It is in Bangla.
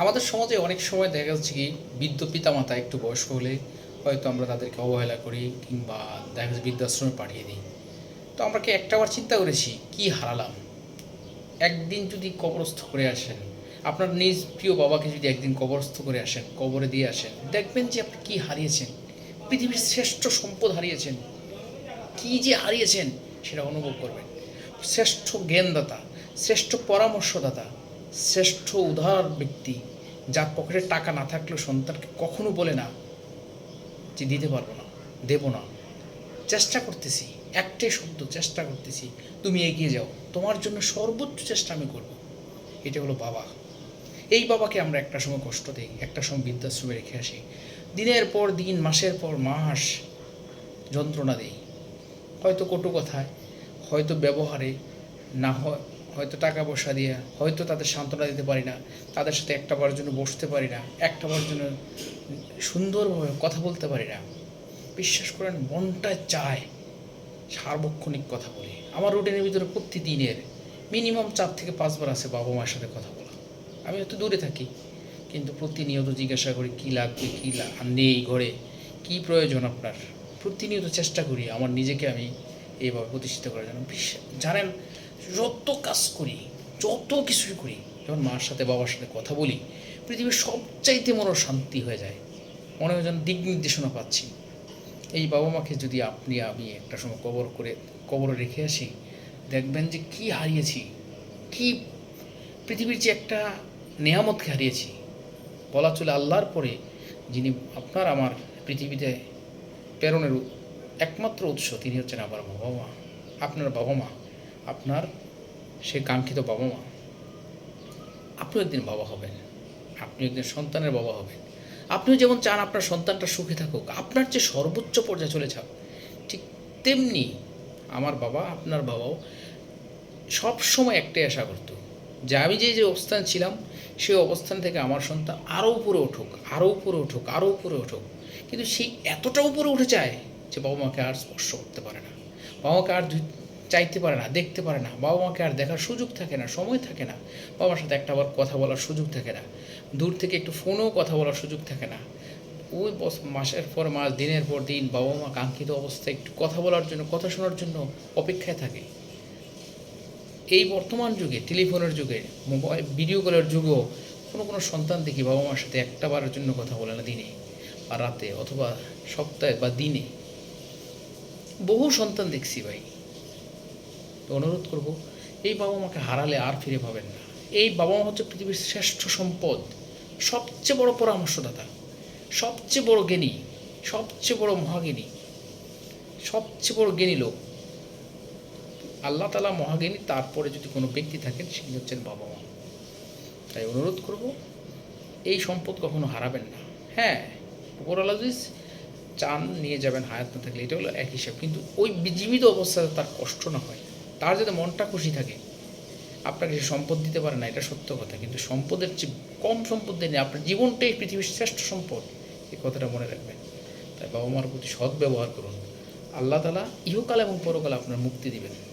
আমাদের সমাজে অনেক সময় দেখা যাচ্ছে কি, বৃদ্ধ পিতামাতা একটু বয়স্ক হলে হয়তো আমরা তাদেরকে অবহেলা করি কিংবা দেখা যাচ্ছে বৃদ্ধাশ্রমে পাঠিয়ে দিই। তো আমরা কি একটাবার চিন্তা করেছি, কি হারালাম? একদিন যদি কবরস্থ করে আসেন, আপনার নিজ প্রিয় বাবাকে যদি একদিন কবরস্থ করে আসেন, কবরে দিয়ে আসেন, দেখবেন যে আপনি কি হারিয়েছেন? পৃথিবীর শ্রেষ্ঠ সম্পদ হারিয়েছেন। কি যে হারিয়েছেন, সেটা অনুভব করবেন। শ্রেষ্ঠ জ্ঞানদাতা, শ্রেষ্ঠ পরামর্শদাতা শ্রেষ্ঠ উদার ব্যক্তি, যার পকেটে টাকা না থাকলেও সন্তানকে কখনো বলে না যে দিতে পারব না, দেবো না। চেষ্টা করতেছি, একটাই শব্দ, চেষ্টা করতেছি, তুমি এগিয়ে যাও, তোমার জন্য সর্বোচ্চ চেষ্টা আমি করব। এটা হলো বাবা। এই বাবাকে আমরা একটা সময় কষ্ট দিই, একটা সময় বৃদ্ধাশ্রমে রেখে আসি। দিনের পর দিন, মাসের পর মাস যন্ত্রণা দেই। হয়তো কটু কথায়, হয়তো ব্যবহারে, না হয় হয়তো টাকা পয়সা দিয়ে হয়তো তাদের সান্ত্বনা দিতে পারি না, তাদের সাথে একটা বারের জন্য বসতে পারি না, একটা বারের জন্য সুন্দরভাবে কথা বলতে পারি না। বিশ্বাস করেন, মনটা চায় সার্বক্ষণিক কথা বলি। আমার রুটিনের ভিতরে প্রতিদিনের মিনিমাম চার থেকে পাঁচবার আছে বাবা মায়ের সাথে কথা বলা। আমি হয়তো দূরে থাকি, কিন্তু প্রতিনিয়ত জিজ্ঞাসা করি, কী লাগবে? কী নেই ঘরে? কী প্রয়োজন আপনার? প্রতিনিয়ত চেষ্টা করি, আমার নিজেকে আমি এইভাবে প্রতিষ্ঠিত করার জন্য। জানেন যত কাজ করি যত কিছুই করি যখন মার সাথে, বাবার সাথে কথা বলি, পৃথিবীর সবচাইতে মনে শান্তি হয়ে যায়। মনে হয় যেন দিক নির্দেশনা পাচ্ছি। এই বাবা মাকে যদি আপনি, আমি একটা সময় কবর করে, কবরে রেখে আসি, দেখবেন যে কি হারিয়েছি, কি পৃথিবীর যে একটা নেয়ামতকে হারিয়েছি। বলা চলে আল্লাহর পরে, যিনি আপনার, আমার পৃথিবীতে প্রেরণের একমাত্র উৎস, তিনি হচ্ছেন আমার বাবা মা, আপনার বাবা মা। আপনার সে কাঙ্ক্ষিত বাবা মা। আপনিও একদিন বাবা হবেন আপনি একদিন সন্তানের বাবা হবেন। আপনিও যেমন চান আপনার সন্তানটা সুখে থাকুক, আপনার যে সর্বোচ্চ পর্যায়ে চলে যাক, ঠিক তেমনি আমার বাবা, আপনার বাবাও সব সময় একটাই আশা করতো, যে আমি যে যে অবস্থান ছিলাম, সেই অবস্থান থেকে আমার সন্তান আরও উপরে উঠুক আরও উপরে উঠুক আরও উপরে উঠুক। কিন্তু সেই এতটা উপরে উঠে যায় যে বাবা মাকে আর স্পর্শ করতে পারে না। বাবা মাকে আর চাইতে পারে না, দেখতে পারে না। বাবা মাকে আর দেখার সুযোগ থাকে না, সময় থাকে না। বাবার সাথে একটা বার কথা বলার সুযোগ থাকে না। দূর থেকে একটু ফোনেও কথা বলার সুযোগ থাকে না। ওই মাসের পর মাস, দিনের পর দিন বাবা মা কাঙ্ক্ষিত অবস্থায় একটু কথা বলার জন্য, কথা শোনার জন্য অপেক্ষায় থাকে। এই বর্তমান যুগে, টেলিফোনের যুগে, মোবাইল ভিডিও কলের যুগেও কোনো কোনো সন্তান দেখি বাবা মার সাথে একটা বারের জন্য কথা বলে না দিনে বা রাতে অথবা সপ্তাহে বা দিনে। বহু সন্তান দেখছি ভাই। অনুরোধ করব, এই বাবা মাকে হারালে আর ফিরে পাবেন না। এই বাবা মা হচ্ছে পৃথিবীর শ্রেষ্ঠ সম্পদ, সবচেয়ে বড় পরামর্শদাতা, সবচেয়ে বড় জ্ঞানী, সবচেয়ে বড় মহাজ্ঞানী, সবচেয়ে বড় জ্ঞানী লোক। আল্লাহ তালা মহাজ্ঞানী, তারপরে যদি কোনো ব্যক্তি থাকেন তিনি হচ্ছেন বাবা মা। তাই অনুরোধ করব, এই সম্পদ কখনো হারাবেন না। হ্যাঁ উপরওয়ালা যদি চান নিয়ে যাবেন, হায়াত না থাকলে, এটা হলো এক হিসাব। কিন্তু ওই জীবিত অবস্থাতে তার কষ্ট না হয়। তার যাতে মনটা খুশি থাকে। আপনাকে সে সম্পদ দিতে পারে না, এটা সত্য কথা। কিন্তু সম্পদের চেয়ে কম সম্পদ দেয়নি, আপনার জীবনটাই পৃথিবীর শ্রেষ্ঠ সম্পদ। এই কথাটা মনে রাখবেন। তাই বাবা মার প্রতি সৎ ব্যবহার করুন। আল্লাহ তালা ইহকাল এবং পরকাল আপনার মুক্তি দিবেন।